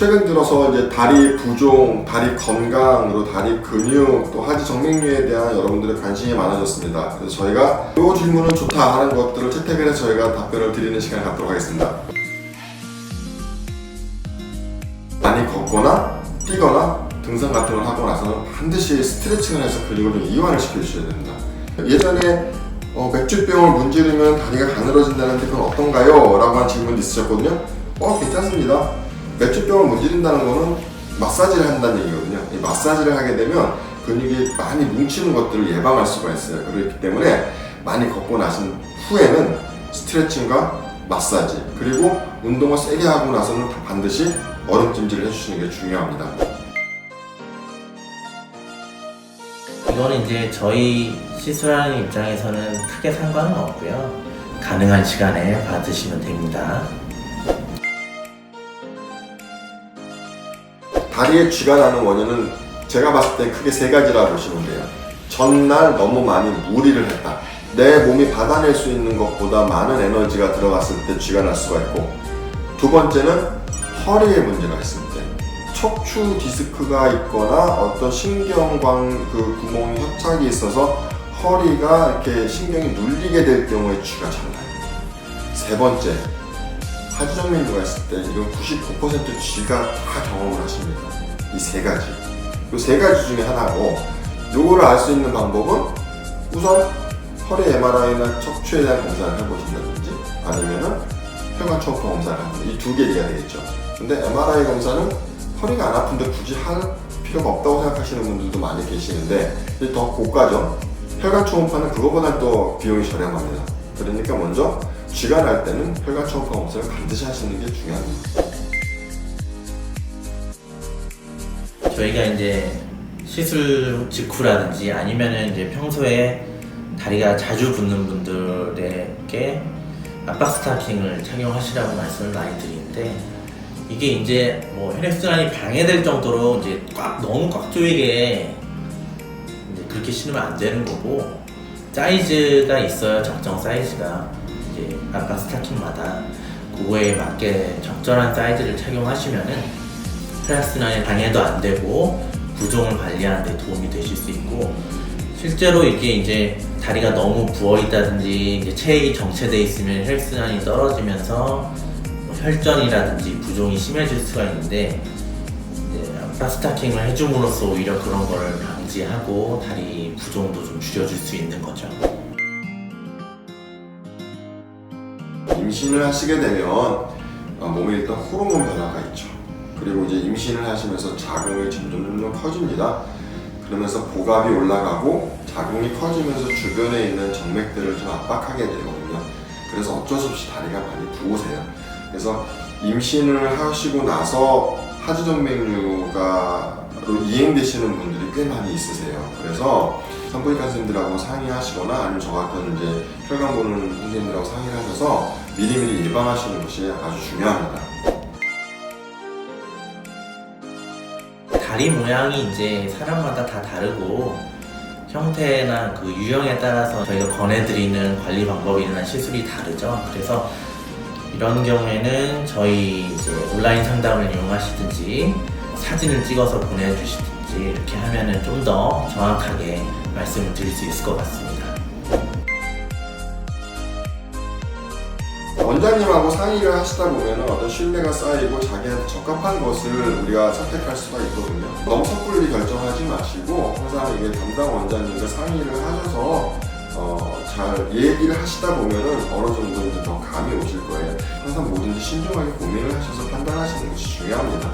최근 들어서 이제 다리 부종, 다리 건강으로 다리 근육 또 하지 정맥류에 대한 여러분들의 관심이 많아졌습니다. 그래서 저희가 이 질문은 좋다 하는 것들을 채택을 해서 저희가 답변을 드리는 시간을 갖도록 하겠습니다. 많이 걷거나 뛰거나 등산 같은 걸 하고 나서는 반드시 스트레칭을 해서 근육을 좀 이완을 시켜주셔야 됩니다. 예전에 어, 맥주병을 문지르면 다리가 가늘어진다는데 그건 어떤가요? 라고 한 질문이 있으셨거든요. 어, 괜찮습니다. 맥주병을 문지른다는 거는 마사지를 한다는 얘기거든요. 이 마사지를 하게 되면 근육이 많이 뭉치는 것들을 예방할 수가 있어요. 그렇기 때문에 많이 걷고 나신 후에는 스트레칭과 마사지 그리고 운동을 세게 하고 나서는 반드시 얼음찜질을 해주시는 게 중요합니다. 이거는 이제 저희 시술하는 입장에서는 크게 상관은 없고요. 가능한 시간에 받으시면 됩니다. 다리에 쥐가 나는 원인은 제가 봤을 때 크게 세 가지라 보시면 돼요. 전날 너무 많이 무리를 했다. 내 몸이 받아낼 수 있는 것보다 많은 에너지가 들어갔을 때 쥐가 날 수가 있고 두 번째는 허리에 문제가 있을 때 척추 디스크가 있거나 어떤 신경광 그 구멍이 협착이 있어서 허리가 이렇게 신경이 눌리게 될 경우에 쥐가 잘 나요. 세 번째 하지정맥류가 있을 때 이건 99% 쥐가 다 경험을 하십니다. 이 세 가지. 이 세 가지 중에 하나고 요거를 알 수 있는 방법은 우선 허리 MRI나 척추에 대한 검사를 해보신다든지 아니면은 혈관 초음파 검사를 합니다. 이두 개가 되겠죠. 근데 MRI 검사는 허리가 안 아픈데 굳이 할 필요가 없다고 생각하시는 분들도 많이 계시는데 더 고가죠. 혈관 초음파는 그거보다 또 비용이 저렴합니다. 그러니까 먼저 쥐가 날 때는 혈관 초음파 검사를 반드시 하시는 게 중요합니다. 저희가 이제 시술 직후라든지 아니면은 이제 평소에 다리가 자주 붓는 분들에게 압박 스타킹을 착용하시라고 말씀을 많이 드리는데 이게 이제 뭐 혈액순환이 방해될 정도로 이제 꽉 너무 꽉 조이게 그렇게 신으면 안 되는 거고 사이즈가 있어요 적정 사이즈가 이제 압박 스타킹마다 그거에 맞게 적절한 사이즈를 착용하시면은 혈액순환에 방해도 안 되고 부종을 관리하는 데 도움이 되실 수 있고 실제로 이게 이제 다리가 너무 부어 있다든지 이제 체액이 정체돼 있으면 혈액순환이 떨어지면서 뭐 혈전이라든지 부종이 심해질 수가 있는데 압박 스타킹을 해줌으로써 오히려 그런 걸 방지하고 다리 부종도 좀 줄여줄 수 있는 거죠. 임신을 하시게 되면 어, 몸에 일단 호르몬 변화가 있죠. 그리고 이제 임신을 하시면서 자궁이 점점 점점 커집니다. 그러면서 복압이 올라가고 자궁이 커지면서 주변에 있는 정맥들을 좀 압박하게 되거든요. 그래서 어쩔 수 없이 다리가 많이 부으세요. 그래서 임신을 하시고 나서 하지정맥류가 이행되시는 분들이 꽤 많이 있으세요. 그래서 산부인과 선생님들하고 상의하시거나 아니면 저 같은 이제 혈관 보는 선생님들하고 상의를 하셔서 미리미리 예방하시는 것이 아주 중요합니다. 다리 모양이 이제 사람마다 다 다르고 형태나 그 유형에 따라서 저희가 권해드리는 관리 방법이나 시술이 다르죠. 그래서 이런 경우에는 저희 이제 온라인 상담을 이용하시든지 사진을 찍어서 보내주시든지 이렇게 하면은 좀 더 정확하게 말씀을 드릴 수 있을 것 같습니다. 원장님하고 상의를 하시다 보면 어떤 신뢰가 쌓이고 자기한테 적합한 것을 우리가 선택할 수가 있거든요. 너무 섣불리 결정하지 마시고 항상 이게 담당 원장님과 상의를 하셔서 어, 잘 얘기를 하시다 보면은 어느 정도 이제 더 감이 오실 거예요. 항상 뭐든지 신중하게 고민을 하셔서 판단하시는 것이 중요합니다.